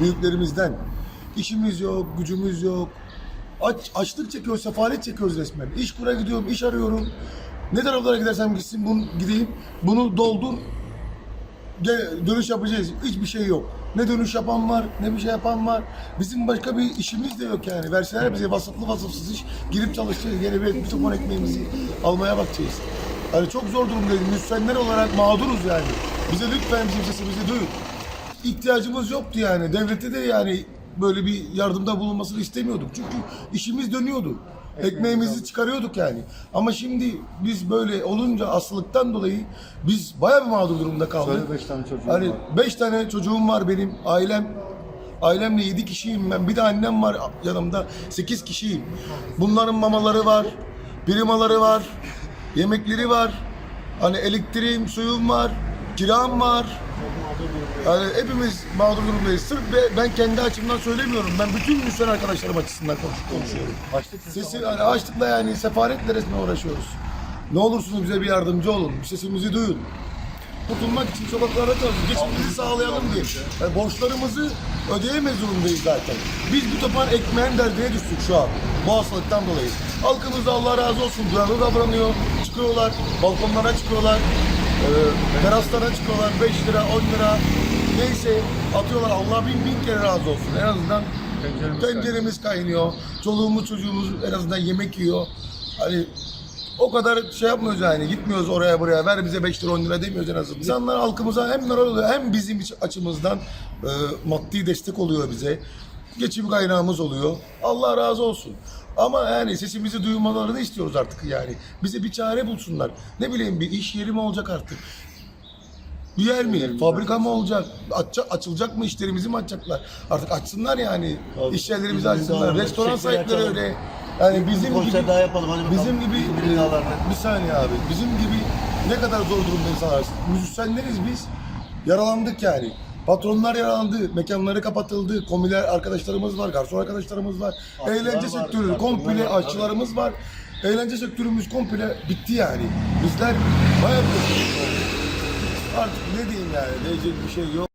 büyüklerimizden. İşimiz yok, gücümüz yok. Aç, açlık çekiyoruz, sefalet çekiyoruz resmen. İş kura gidiyorum, iş arıyorum. Ne taraflara gidersem gitsin bunu gideyim, bunu doldur. Gel, dönüş yapacağız. Hiçbir şey yok. Ne dönüş yapan var, ne bir şey yapan var. Bizim başka bir işimiz de yok yani. Verseler bize vasıflı vasıfsız iş, girip çalışacağız. Gene bir, ton ekmeğimizi almaya bakacağız. Yani çok zor durumdayız. Müsvenler olarak mağduruz yani. Bize lütfen bizim sesimizi duyun. İhtiyacımız yoktu yani. Devlete de yani böyle bir yardımda bulunmasını istemiyorduk. Çünkü işimiz dönüyordu. Ekmeğimizi çıkarıyorduk yani. Ama şimdi biz böyle olunca asılıktan dolayı biz bayağı bir mağdur durumda kaldık. Söyle beş tane çocuğum Hani var. beş tane çocuğum var benim. Ailem Ailemle yedi kişiyim ben. Bir de annem var yanımda. Sekiz kişiyim. Bunların mamaları var. Primaları var. Yemekleri var. Hani elektriğim, suyum var. Kiram var. Yani hepimiz mağdur durumdayız. Sırf be- ben kendi açımdan söylemiyorum. Ben bütün müslüman arkadaşlarım açısından konuş- konuşuyorum. Sesi hani açlıkla yani sefaretle resmen uğraşıyoruz. Ne olursunuz bize bir yardımcı olun. Sesimizi duyun. Kurtulmak için sokaklarda çalışıyoruz. Geçimimizi sağlayalım diye. Yani borçlarımızı ödeyemez durumdayız zaten. Biz bir topan ekmeğin derdine düştük şu an. Bu hastalıktan dolayı. Halkımız da Allah razı olsun duyarlı davranıyor. Çıkıyorlar, balkonlara çıkıyorlar. Teraslara çıkıyorlar. 5 lira, 10 lira. Neyse atıyorlar. Allah bin bin kere razı olsun. En azından Tenceremiz tenceremiz kaynıyor. Çoluğumuz çocuğumuz en azından yemek yiyor. Hani o kadar şey yapmıyoruz yani. Gitmiyoruz oraya buraya. Ver bize 5 lira 10 lira demiyoruz en azından. İnsanlar halkımıza hem moral oluyor hem bizim açımızdan e, maddi destek oluyor bize. Geçim kaynağımız oluyor. Allah razı olsun. Ama yani sesimizi duymalarını istiyoruz artık yani. Bize bir çare bulsunlar. Ne bileyim bir iş yeri mi olacak artık? Bir yer mi? Fabrika mı olacak? Açacak, açılacak mı? İşlerimizi mi açacaklar? Artık açsınlar yani. Tabii. İş yerlerimizi açsınlar. Restoran sahipleri öyle. Yani bizim konser gibi daha yapalım hadi bakalım. Bizim gibi Bizim binalarda. bir saniye abi. Bizim gibi ne kadar zor durumda insanlar. Müzisyenleriz biz. Yaralandık yani. Patronlar yaralandı, mekanları kapatıldı, komiler arkadaşlarımız var, garson arkadaşlarımız var. Aşçılar Eğlence var, sektörü komple var, aşçılarımız var. Eğlence sektörümüz komple bitti yani. Bizler bayağı bir artık ne diyeyim yani diyecek bir şey yok.